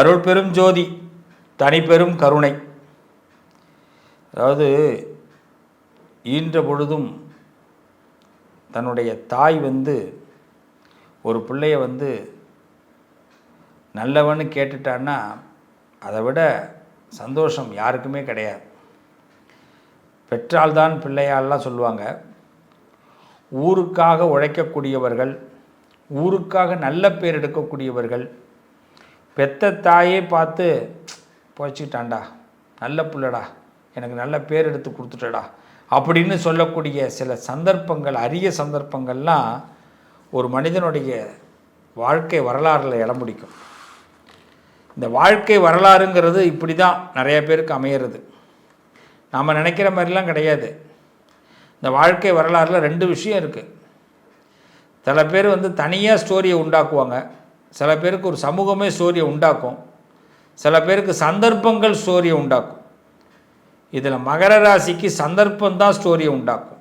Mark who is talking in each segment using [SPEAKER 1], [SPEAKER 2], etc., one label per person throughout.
[SPEAKER 1] அருள் பெரும் ஜோதி தனிப்பெரும் கருணை. அதாவது ஈன்ற பொழுதும் தன்னுடைய தாய் வந்து ஒரு பிள்ளைய வந்து நல்லவன்னு கேட்டுட்டான்னா அதை விட சந்தோஷம் யாருக்குமே கிடையாது. பெற்றால்தான் பிள்ளையால்லாம் சொல்லுவாங்க. ஊருக்காக உழைக்கக்கூடியவர்கள் ஊருக்காக நல்ல பேர் எடுக்கக்கூடியவர்கள் பெத்த தாயே பார்த்து போச்சுட்டான்டா நல்ல புள்ளடா எனக்கு நல்ல பேர் எடுத்து கொடுத்துட்டடா அப்படின்னு சொல்லக்கூடிய சில சந்தர்ப்பங்கள் அரிய சந்தர்ப்பங்கள்லாம் ஒரு மனிதனுடைய வாழ்க்கை வரலாறில் இடம் பிடிக்கும். இந்த வாழ்க்கை வரலாறுங்கிறது இப்படி தான் நிறைய பேருக்கு அமையிறது. நாம் நினைக்கிற மாதிரிலாம் கிடையாது. இந்த வாழ்க்கை வரலாறில் ரெண்டு விஷயம் இருக்குது சில பேர் வந்து தனியாக ஸ்டோரியை உண்டாக்குவாங்க. சில பேருக்கு ஒரு சமூகமே ஸ்டோரியை உண்டாக்கும். சில பேருக்கு சந்தர்ப்பங்கள் ஸ்டோரியை உண்டாக்கும். இதில் மகர ராசிக்கு சந்தர்ப்பம் தான் ஸ்டோரியை உண்டாக்கும்.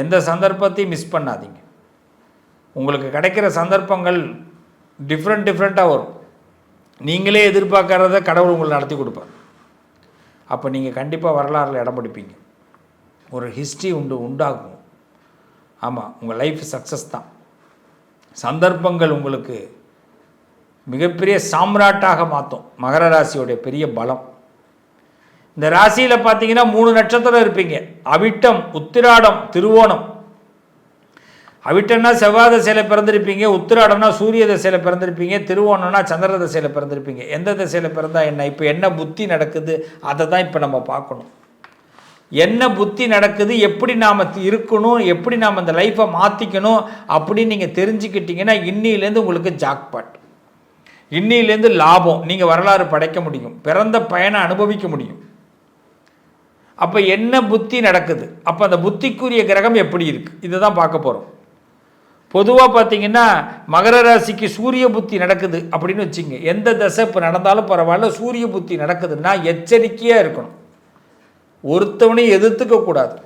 [SPEAKER 1] எந்த சந்தர்ப்பத்தையும் மிஸ் பண்ணாதீங்க. உங்களுக்கு கிடைக்கிற சந்தர்ப்பங்கள் டிஃப்ரெண்ட் டிஃப்ரெண்ட்டாக வரும். நீங்களே எதிர்பார்க்கறத கடவுள் உங்களை நடத்தி கொடுப்பார். அப்போ நீங்கள் கண்டிப்பாக வரலாறில் இடம் பிடிப்பீங்க. ஒரு ஹிஸ்ட்ரி உண்டு உண்டாகும். ஆமாம் உங்கள் லைஃப் சக்ஸஸ் தான். சந்தர்ப்பங்கள் உங்களுக்கு மிகப்பெரிய சாம்ராட்டாக மாற்றும் மகர ராசியோடைய பெரிய பலம். இந்த ராசியில் பார்த்தீங்கன்னா மூணு நட்சத்திரம் இருப்பீங்க. அவிட்டம் உத்திராடம் திருவோணம். அவிட்டம்னா செவ்வாய் தசையில் பிறந்திருப்பீங்க. உத்திராடம்னா சூரிய தசையில் பிறந்திருப்பீங்க. திருவோணம்னா சந்திர தசையில் பிறந்திருப்பீங்க. எந்த தசையில் பிறந்தா என்ன? இப்போ என்ன புத்தி நடக்குது? அதை தான் இப்போ நம்ம பார்க்கணும். என்ன புத்தி நடக்குது எப்படி நாம் இருக்கணும் எப்படி நாம் அந்த லைஃப்பை மாற்றிக்கணும் அப்படின்னு நீங்கள் தெரிஞ்சுக்கிட்டீங்கன்னா இன்னிலேருந்து உங்களுக்கு ஜாக்பாட். இன்னிலேருந்து லாபம். நீங்கள் வரலாறு படைக்க முடியும். பிறந்த பயனை அனுபவிக்க முடியும். அப்போ என்ன புத்தி நடக்குது? அப்போ அந்த புத்திக்குரிய கிரகம் எப்படி இருக்குது இதை தான் பார்க்க போகிறோம் பொதுவாக பார்த்தீங்கன்னா மகர ராசிக்கு சூரிய புத்தி நடக்குது அப்படின்னு வச்சுங்க எந்த தசை இப்போ நடந்தாலும் பரவாயில்ல சூரிய புத்தி நடக்குதுன்னா எச்சரிக்கையாக இருக்கணும். ஒருத்தவனையும் எதிர்த்துக்க கூடாது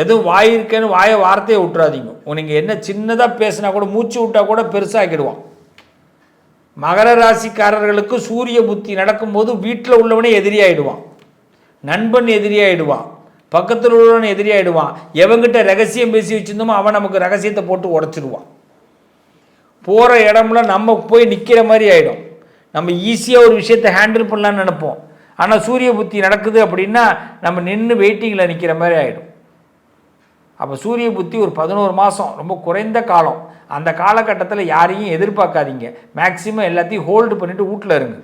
[SPEAKER 1] எதுவும் வாய் இருக்கேன்னு வாயை வார்த்தையை விட்டுறாதீங்க. நீங்கள் என்ன சின்னதாக பேசினா கூட மூச்சு விட்டா கூட பெருசாகிடுவான் மகர ராசிக்காரர்களுக்கு சூரிய புத்தி நடக்கும்போது வீட்டில் உள்ளவனே எதிரியாயிடுவான். நண்பன் எதிரியாயிடுவான். பக்கத்தில் உள்ளவன் எதிரியாயிடுவான். எவங்கிட்ட ரகசியம் பேசி வச்சிருந்தோமோ அவன் நமக்கு ரகசியத்தை போட்டு உடச்சிடுவான். போகிற இடம்லாம் நம்ம போய் நிற்கிற மாதிரி ஆகிடும் நம்ம ஈஸியாக ஒரு விஷயத்தை ஹேண்டில் பண்ணலான்னு நினைப்போம். ஆனால் சூரிய புத்தி நடக்குது அப்படின்னா நம்ம நின்று வெயிட்டிங்கில் நிற்கிற மாதிரி ஆகிடும் அப்போ சூரிய புத்தி ஒரு பதினோரு மாதம் ரொம்ப குறைந்த காலம். அந்த காலகட்டத்தில் யாரையும் எதிர்பார்க்காதீங்க. மேக்சிமம் எல்லாத்தையும் ஹோல்டு பண்ணிவிட்டு வீட்டில் இருங்க.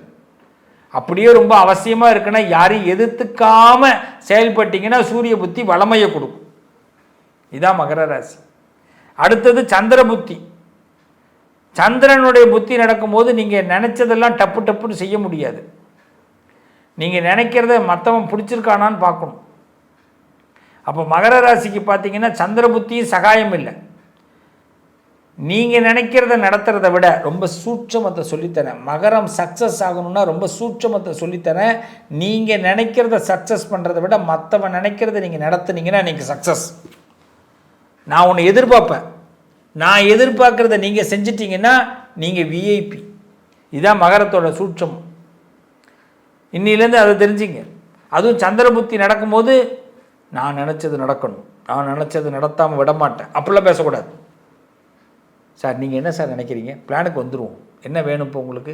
[SPEAKER 1] அப்படியே ரொம்ப அவசியமாக இருக்குன்னா யாரையும் எதிர்த்துக்காமல் செயல்பட்டீங்கன்னா சூரிய புத்தி வளமையை கொடுக்கும். இதான் மகர ராசி. அடுத்தது சந்திர புத்தி. சந்திரனுடைய புத்தி நடக்கும்போது நீங்கள் நினச்சதெல்லாம் டப்பு டப்புன்னு செய்ய முடியாது. நீங்கள் நினைக்கிறத மற்றவன் பிடிச்சிருக்கானான்னு பார்க்கணும். அப்போ மகர ராசிக்கு பார்த்தீங்கன்னா சந்திர புத்தியும் சகாயம் இல்லை. நீங்கள் நினைக்கிறத நடத்துகிறத விட ரொம்ப சூட்சமத்தை சொல்லித்தரேன். மகரம் சக்ஸஸ் ஆகணும்னா ரொம்ப சூட்சமத்தை சொல்லித்தரேன். நீங்கள் நினைக்கிறத சக்ஸஸ் பண்ணுறதை விட மற்றவன் நினைக்கிறத நீங்கள் நடத்துனீங்கன்னா நீங்கள் சக்ஸஸ் நான் உன்னை எதிர்பார்ப்பேன். நான் எதிர்பார்க்குறத நீங்கள் செஞ்சிட்டிங்கன்னா நீங்கள் விஐபி இதுதான் மகரத்தோட சூட்சம். இன்னிலேருந்து அதை தெரிஞ்சுங்க. அதுவும் சந்திர புத்தி நடக்கும்போது நான் நினச்சது நடக்கணும். நான் நினச்சது நடத்தாமல் விடமாட்டேன். அப்படிலாம் பேசக்கூடாது. சார் நீங்கள் என்ன சார் நினைக்கிறீங்க? பிளானுக்கு வந்துடுவோம் என்ன வேணும் இப்போ உங்களுக்கு?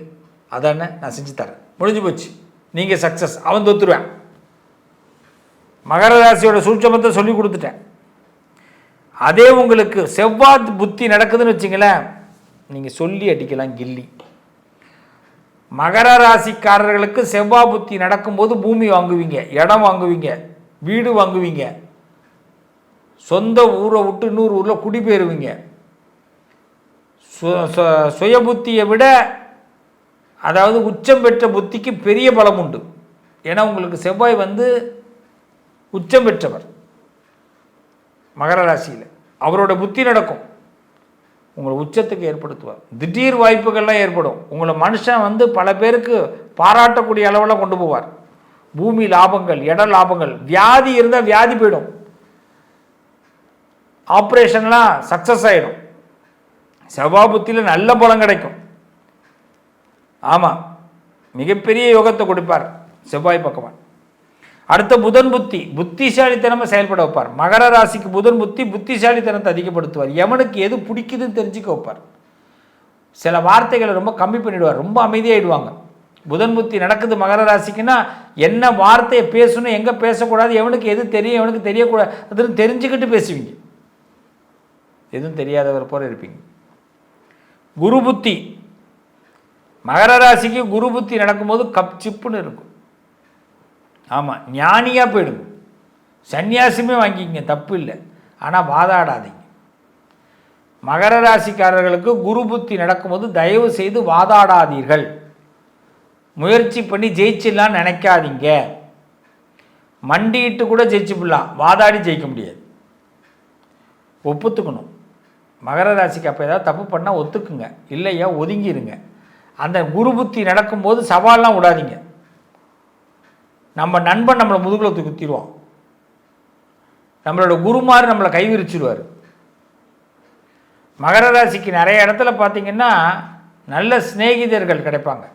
[SPEAKER 1] அதானே நான் செஞ்சு தரேன். முடிஞ்சு போச்சு. நீங்கள் சக்ஸஸ் அவன் தொத்துருவேன். மகர ராசியோட சூட்சமத்தை சொல்லி கொடுத்துட்டேன். அதே உங்களுக்கு செவ்வாய் புத்தி நடக்குதுன்னு வச்சிங்களேன் நீங்கள் சொல்லி அடிக்கலாம் கில்லி. மகர ராசிக்காரர்களுக்கு செவ்வாய் புத்தி நடக்கும்போது பூமி வாங்குவீங்க இடம் வாங்குவீங்க வீடு வாங்குவீங்க. சொந்த ஊரை விட்டு இன்னொரு ஊரில் குடிபெயருவீங்க. சு- சு- சுய புத்தியை விட அதாவது உச்சம் பெற்ற புத்திக்கு பெரிய பலம் உண்டு. ஏன்னா உங்களுக்கு செவ்வாய் வந்து உச்சம் பெற்றவர் மகர ராசியில். அவரோட புத்தி நடக்கும். உங்களை உச்சத்துக்கு ஏற்படுத்துவார். திடீர் வாய்ப்புகள்லாம் ஏற்படும். உங்களை மனுஷன் வந்து பல பேருக்கு பாராட்டக்கூடிய அளவில் கொண்டு போவார். பூமி லாபங்கள் இட லாபங்கள் வியாதி இருந்தால் வியாதி போயிடும். ஆப்ரேஷன்லாம் சக்ஸஸ் ஆகிடும் செவ்வாய் புத்தியில் நல்ல பலம் கிடைக்கும். ஆமாம் மிகப்பெரிய யோகத்தை கொடுப்பார் செவ்வாய் பகவான். அடுத்த புதன் புத்தி புத்திசாலித்தனமாக செயல்பட வைப்பார். மகர ராசிக்கு புதன் புத்தி புத்திசாலித்தனத்தை அதிகப்படுத்துவார். எவனுக்கு எது பிடிக்குதுன்னு தெரிஞ்சுக்க வைப்பார். சில வார்த்தைகளை ரொம்ப கம்மி பண்ணிடுவார். ரொம்ப அமைதியாகிடுவாங்க புதன் புத்தி நடக்குது மகர ராசிக்குன்னா என்ன வார்த்தையை பேசணும் எங்கே பேசக்கூடாது எவனுக்கு எது தெரியும் எவனுக்கு தெரியக்கூடாது அதுன்னு தெரிஞ்சுக்கிட்டு பேசுவீங்க. எதுவும் தெரியாதவர் போல இருப்பீங்க. குரு புத்தி. மகர ராசிக்கு குரு புத்தி நடக்கும்போது கப் சிப்புன்னு இருக்கும். ஆமாம் ஞானியாக போயிடுங்க. சன்னியாசமே வாங்கிக்கிங்க தப்பு இல்லை. ஆனால் வாதாடாதீங்க. மகர ராசிக்காரர்களுக்கு குரு புத்தி நடக்கும்போது தயவு செய்து வாதாடாதீர்கள். முயற்சி பண்ணி ஜெயிச்சிடலான்னு நினைக்காதீங்க. மண்டிட்டு கூட ஜெயிச்சுப்பிடலாம் வாதாடி ஜெயிக்க முடியாது. ஒப்புத்துக்கணும். மகர ராசிக்கு அப்போ ஏதாவது தப்பு பண்ணால் ஒத்துக்குங்க. இல்லையா ஒதுங்கிடுங்க அந்த குரு புத்தி நடக்கும்போது சவால்லாம் விடாதீங்க. நம்ம நண்பன் நம்மளை முதுகில் தூக்கி குத்திடுவான். நம்மளோட குருமார் நம்மளை கைவிரிச்சிடுவார் மகர ராசிக்கு நிறைய இடத்துல பார்த்தீங்கன்னா நல்ல சிநேகிதர்கள் கிடைப்பாங்க.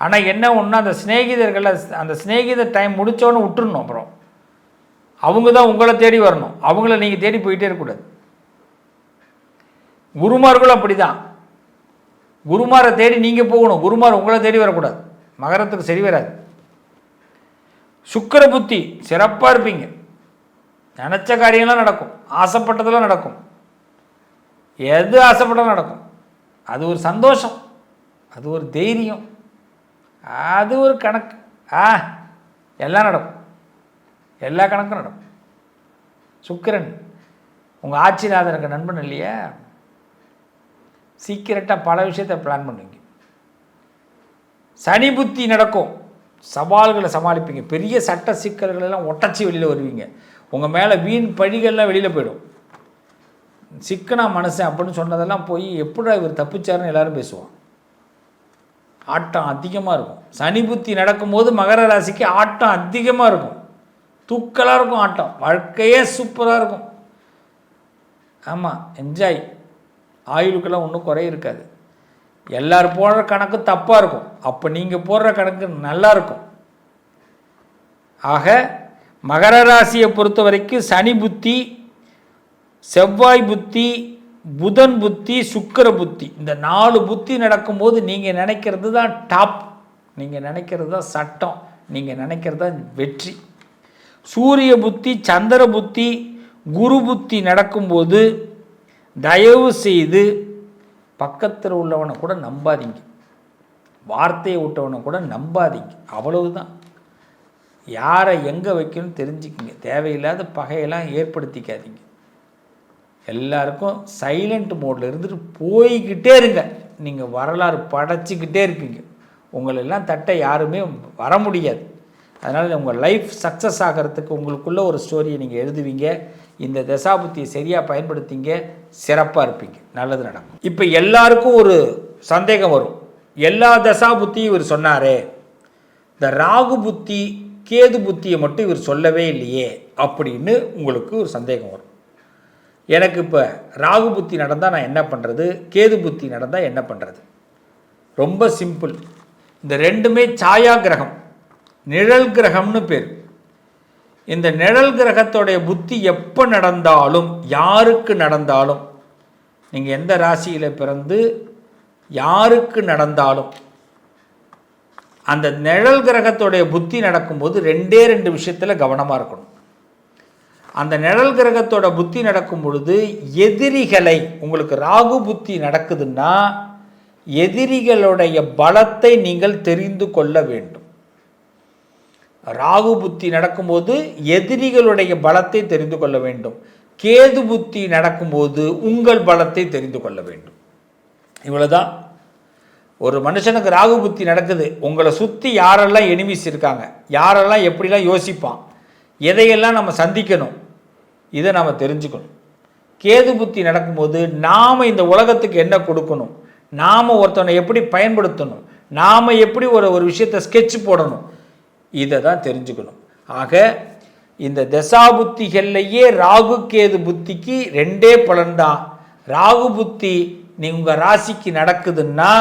[SPEAKER 1] ஆனால் என்ன ஒன்று அந்த சிநேகிதர்களை அந்த சிநேகிதர் டைம் முடித்தோன்னு விட்டுருணும் அப்புறம். அவங்க தான் உங்களை தேடி வரணும். அவங்கள நீங்கள் தேடி போயிட்டே இருக்கக்கூடாது. குருமார்களும் அப்படி தான் குருமாரை தேடி நீங்கள் போகணும். குருமார் உங்களை தேடி வரக்கூடாது. மகரத்துக்கு சரி வராது. சுக்கர புத்தி சிறப்பாக இருப்பீங்க. நினச்ச காரியம்லாம் நடக்கும். ஆசைப்பட்டதெல்லாம் நடக்கும். எது ஆசைப்பட்டாலும் நடக்கும். அது ஒரு சந்தோஷம். அது ஒரு தைரியம். அது ஒரு கணக்கு. ஆ எல்லாம் நடக்கும். எல்லா கணக்கும் நடக்கும். சுக்கிரன் உங்கள் ஆட்சிநாதனுக்கு நண்பன் இல்லையா? சீக்கிரட்டாக பல விஷயத்தை பிளான் பண்ணுவீங்க. சனி புத்தி நடக்கும். சவால்களை சமாளிப்பீங்க. பெரிய சட்ட சிக்கல்கள் எல்லாம் ஒட்டச்சி வெளியில் வருவீங்க. உங்கள் மேலே வீண் பழிகள்லாம் வெளியில் போயிடும். சிக்கனா மனுஷன் அப்படின்னு சொன்னதெல்லாம் போய் எப்படா இவர் தப்பிச்சாருன்னு எல்லாரும் பேசுவான் ஆட்டம் அதிகமாக இருக்கும். சனி புத்தி நடக்கும்போது மகர ராசிக்கு ஆட்டம் அதிகமாக இருக்கும். தூக்கலாக இருக்கும் ஆட்டம். வாழ்க்கையே சூப்பராக இருக்கும். ஆமாம் என்ஜாய் ஆயுளுக்கெல்லாம் ஒன்றும் குறைய இருக்காது. எல்லோரும் போடுற கணக்கு தப்பாக இருக்கும். அப்போ நீங்கள் போடுற கணக்கு நல்லா இருக்கும். ஆக மகர ராசியை பொறுத்த வரைக்கும் சனி புத்தி செவ்வாய் புத்தி புதன் புத்தி சுக்கர புத்தி இந்த நாலு புத்தி நடக்கும்போது நீங்கள் நினைக்கிறது தான் டாப் நீங்கள் நினைக்கிறது தான் சட்டம். நீங்கள் நினைக்கிறது தான் வெற்றி. சூரிய புத்தி சந்திர புத்தி குரு புத்தி நடக்கும்போது தயவு செய்து பக்கத்தில் உள்ளவனை கூட நம்பாதீங்க. வார்த்தையை விட்டவனை கூட நம்பாதீங்க. அவ்வளவுதான். யாரை எங்கே வைக்கணும்னு தெரிஞ்சுக்கிங்க. தேவையில்லாத பகையெல்லாம் ஏற்படுத்திக்காதீங்க. எல்லாருக்கும் சைலண்ட் மோடில் இருந்துட்டு போய்கிட்டே இருங்க. நீங்கள் வரலாறு படைச்சிக்கிட்டே இருப்பீங்க. உங்களெல்லாம் தட்ட யாருமே வர முடியாது. அதனால் உங்கள் லைஃப் சக்ஸஸ் ஆகிறதுக்கு உங்களுக்குள்ள ஒரு ஸ்டோரியை நீங்கள் எழுதுவீங்க. இந்த தசாபுத்தியை சரியாக பயன்படுத்திங்க. சிறப்பாக இருப்பீங்க. நல்லது நடக்கும். இப்போ எல்லாருக்கும் ஒரு சந்தேகம் வரும். எல்லா தசாபுத்தியும் இவர் சொன்னாரே. இந்த ராகு புத்தி கேது புத்தியை மட்டும் இவர் சொல்லவே இல்லையே அப்படின்னு உங்களுக்கு ஒரு சந்தேகம் வரும். எனக்கு இப்போ ராகு புத்தி நடந்தால் நான் என்ன பண்ணுறது கேது புத்தி நடந்தால் என்ன பண்ணுறது ரொம்ப சிம்பிள் இந்த ரெண்டுமே சாயா கிரகம் நிழல் கிரகம்னு பேர். இந்த நிழல் கிரகத்தோடைய புத்தி எப்போ நடந்தாலும் யாருக்கு நடந்தாலும் நீங்கள் எந்த ராசியில் பிறந்து யாருக்கு நடந்தாலும் அந்த நிழல் கிரகத்தோடைய புத்தி நடக்கும்போது ரெண்டே ரெண்டு விஷயத்தில் கவனமாக இருக்கணும். அந்த நிழல் கிரகத்தோட புத்தி நடக்கும் பொழுது எதிரிகளை உங்களுக்கு ராகு புத்தி நடக்குதுன்னா எதிரிகளுடைய பலத்தை நீங்கள் தெரிந்து கொள்ள வேண்டும். ராகு புத்தி நடக்கும்போது எதிரிகளுடைய பலத்தை தெரிந்து கொள்ள வேண்டும். கேது புத்தி நடக்கும்போது உங்கள் பலத்தை தெரிந்து கொள்ள வேண்டும். இவ்வளோதான் ஒரு மனுஷனுக்கு ராகு புத்தி நடக்குது. உங்களை சுற்றி யாரெல்லாம் எனிமிஸ் இருக்காங்க? யாரெல்லாம் எப்படிலாம் யோசிப்பான்? எதையெல்லாம் நம்ம சந்திக்கணும்? இதை நம்ம தெரிஞ்சுக்கணும். கேது புத்தி நடக்கும்போது நாம் இந்த உலகத்துக்கு என்ன கொடுக்கணும்? நாம் ஒருத்தவனை எப்படி பயன்படுத்தணும்? நாம் எப்படி ஒரு ஒரு விஷயத்தை ஸ்கெட்ச் போடணும்? இதை தான் தெரிஞ்சுக்கணும். ஆக இந்த தசா புத்திகள்லையே ராகு கேது புத்திக்கு ரெண்டே பலன்தான் ராகு புத்தி நீ உங்கள் ராசிக்கு நடக்குதுன்னா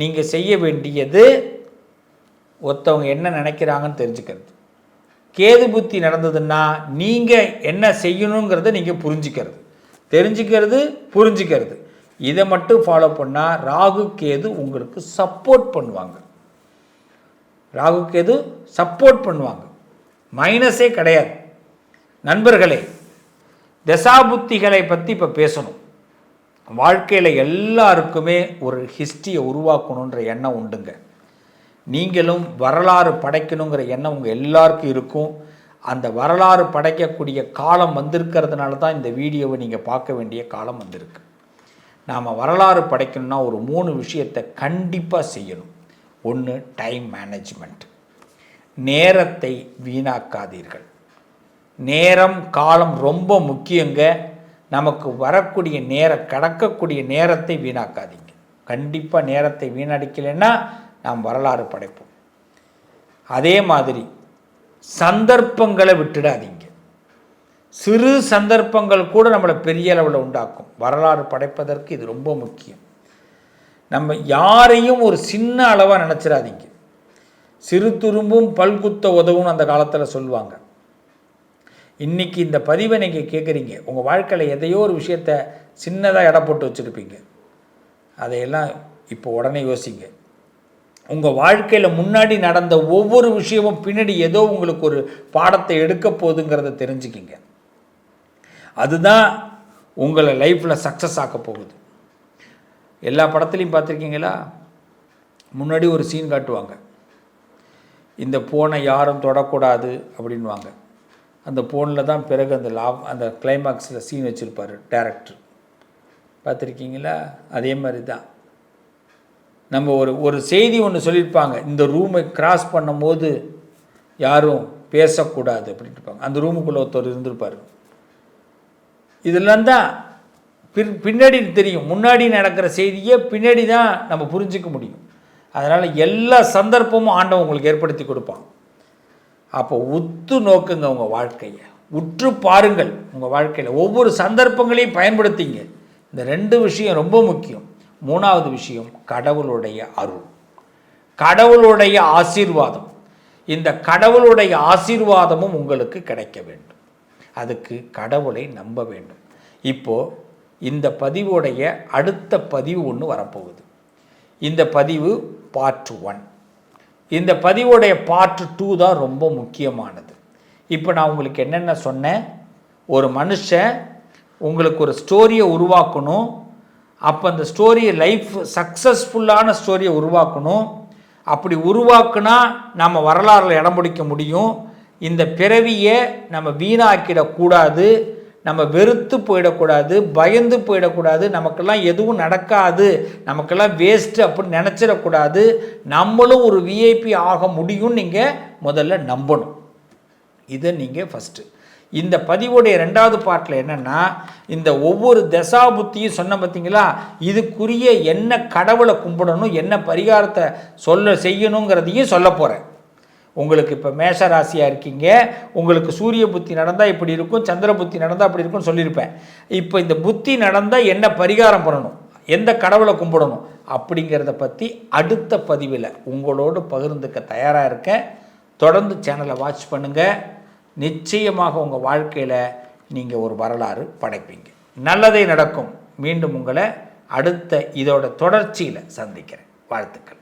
[SPEAKER 1] நீங்கள் செய்ய வேண்டியது ஒருத்தவங்க என்ன நினைக்கிறாங்கன்னு தெரிஞ்சுக்கிறது. கேது புத்தி நடந்ததுன்னா நீங்கள் என்ன செய்யணுங்கிறத நீங்கள் புரிஞ்சுக்கிறது. தெரிஞ்சுக்கிறது புரிஞ்சுக்கிறது. இதை மட்டும் ஃபாலோ பண்ணால் ராகு கேது உங்களுக்கு சப்போர்ட் பண்ணுவாங்க. ராகுக்கு எது சப்போர்ட் பண்ணுவாங்க மைனஸே கிடையாது. நண்பர்களே தசாபுத்திகளை பற்றி இப்போ பேசணும். வாழ்க்கையில் எல்லாருக்குமே ஒரு ஹிஸ்ட்ரியை உருவாக்கணுன்ற எண்ணம் உண்டுங்க. நீங்களும் வரலாறு படைக்கணுங்கிற எண்ணம் உங்கள் எல்லாருக்கும் இருக்கும். அந்த வரலாறு படைக்கக்கூடிய காலம் வந்திருக்கிறதுனால தான் இந்த வீடியோவை நீங்கள் பார்க்க வேண்டிய காலம் வந்திருக்கு. நாம் வரலாறு படைக்கணும்னா ஒரு மூணு விஷயத்தை கண்டிப்பாக செய்யணும். ஒன்று டைம் மேனேஜ்மெண்ட் நேரத்தை வீணாக்காதீர்கள். நேரம் காலம் ரொம்ப முக்கியங்க. நமக்கு வரக்கூடிய நேர கடக்கக்கூடிய நேரத்தை வீணாக்காதீங்க. கண்டிப்பாக நேரத்தை வீணடிக்கலைன்னா நாம் வரலாறு படைப்போம். அதே மாதிரி சந்தர்ப்பங்களை விட்டுடாதீங்க. சிறு சந்தர்ப்பங்கள் கூட நம்மளை பெரிய அளவில் உண்டாக்கும். வரலாறு படைப்பதற்கு இது ரொம்ப முக்கியம். நம்ம யாரையும் ஒரு சின்ன அளவாக நினச்சிடாதீங்க சிறு துரும்பும் பல்குத்த உதவும் அந்த காலத்தில் சொல்லுவாங்க. இன்றைக்கி இந்த பதிவை நீங்கள் கேட்குறீங்க உங்கள் வாழ்க்கையில் எதையோ ஒரு விஷயத்த சின்னதாக எடை போட்டு வச்சுருப்பீங்க. அதையெல்லாம் இப்போ உடனே யோசிங்க. உங்கள் வாழ்க்கையில் முன்னாடி நடந்த ஒவ்வொரு விஷயமும் பின்னாடி ஏதோ உங்களுக்கு ஒரு பாடத்தை எடுக்க போகுதுங்கிறத தெரிஞ்சுக்கிங்க. அதுதான் உங்களை லைஃப்பில் சக்ஸஸ் ஆக்க போகுது. எல்லா படத்துலையும் பார்த்துருக்கீங்களா? முன்னாடி ஒரு சீன் காட்டுவாங்க. இந்த ஃபோனை யாரும் தொடக்கூடாது அப்படின்வாங்க அந்த ஃபோனில் தான் பிறகு அந்த லா அந்த கிளைமேக்ஸில் சீன் வச்சுருப்பார் டேரக்டர் பார்த்துருக்கீங்களா? அதே மாதிரி தான் நம்ம ஒரு ஒரு செய்தி ஒன்று சொல்லியிருப்பாங்க. இந்த ரூமை கிராஸ் பண்ணும்போது யாரும் பேசக்கூடாது அப்படின்ட்டு இருப்பாங்க அந்த ரூமுக்குள்ளே ஒருத்தர் இருந்திருப்பார். இதெல்லாம் தான் பின் பின்னாடி தெரியும். முன்னாடி நடக்கிற செய்தியை பின்னாடி தான் நம்ம புரிஞ்சிக்க முடியும். அதனால் எல்லா சந்தர்ப்பமும் ஆண்டவன் உங்களுக்கு ஏற்படுத்தி கொடுப்பான். அப்போ உத்து நோக்குங்க உங்கள் வாழ்க்கையை. உற்று பாருங்கள் உங்கள் வாழ்க்கையில். ஒவ்வொரு சந்தர்ப்பங்களையும் பயன்படுத்திங்க. இந்த ரெண்டு விஷயம் ரொம்ப முக்கியம். மூணாவது விஷயம் கடவுளுடைய அருள். கடவுளுடைய ஆசீர்வாதம். இந்த கடவுளுடைய ஆசீர்வாதமும் உங்களுக்கு கிடைக்க வேண்டும். அதுக்கு கடவுளை நம்ப வேண்டும். இப்போது இந்த பதிவுடைய அடுத்த பதிவு ஒன்று வரப்போகுது. இந்த பதிவு பார்ட் ஒன் இந்த பதிவுடைய பார்ட் டூ தான் ரொம்ப முக்கியமானது. இப்போ நான் உங்களுக்கு என்னென்ன சொன்னேன்? ஒரு மனுஷன் உங்களுக்கு ஒரு ஸ்டோரியை உருவாக்கணும். அப்போ அந்த ஸ்டோரியை லைஃப் சக்ஸஸ்ஃபுல்லான ஸ்டோரியை உருவாக்கணும். அப்படி உருவாக்குனா நம்ம வரலாறில் இடம் பிடிக்க முடியும். இந்த பிறவியை நம்ம வீணாக்கிடக்கூடாது. நம்ம வெறுத்து போயிடக்கூடாது பயந்து போயிடக்கூடாது நமக்கெல்லாம் எதுவும் நடக்காது நமக்கெல்லாம் வேஸ்ட்டு அப்படின்னு நினச்சிடக்கூடாது. நம்மளும் ஒரு விஐபி ஆக முடியும்னு நீங்கள் முதல்ல நம்பணும். இதை நீங்கள் ஃபஸ்ட்டு இந்த பதிவுடைய ரெண்டாவது பாட்டில் என்னென்னா இந்த ஒவ்வொரு தசா புத்தியும் சொன்ன பார்த்தீங்களா இதுக்குரிய என்ன கடவுளை கும்பிடணும் என்ன பரிகாரத்தை சொல்ல செய்யணுங்கிறதையும் சொல்ல போகிறேன் உங்களுக்கு இப்போ மேஷ ராசியாக இருக்கீங்க. உங்களுக்கு சூரிய புத்தி நடந்தால் இப்படி இருக்கும் சந்திர புத்தி நடந்தால் அப்படி இருக்கும்னு சொல்லியிருப்பேன். இப்போ இந்த புத்தி நடந்தால் என்ன பரிகாரம் பண்ணணும்? எந்த கடவுளை கும்பிடணும்? அப்படிங்கிறத பற்றி அடுத்த பதிவில் உங்களோடு பகிர்ந்துக்க தயாராக இருக்கேன். தொடர்ந்து சேனலை வாட்ச் பண்ணுங்கள் நிச்சயமாக உங்கள் வாழ்க்கையில் நீங்கள் ஒரு வரலாறு படைப்பீங்க. நல்லதே நடக்கும். மீண்டும் உங்களை அடுத்த இதோட தொடர்ச்சியில் சந்திக்கிறேன். வாழ்த்துக்கள்.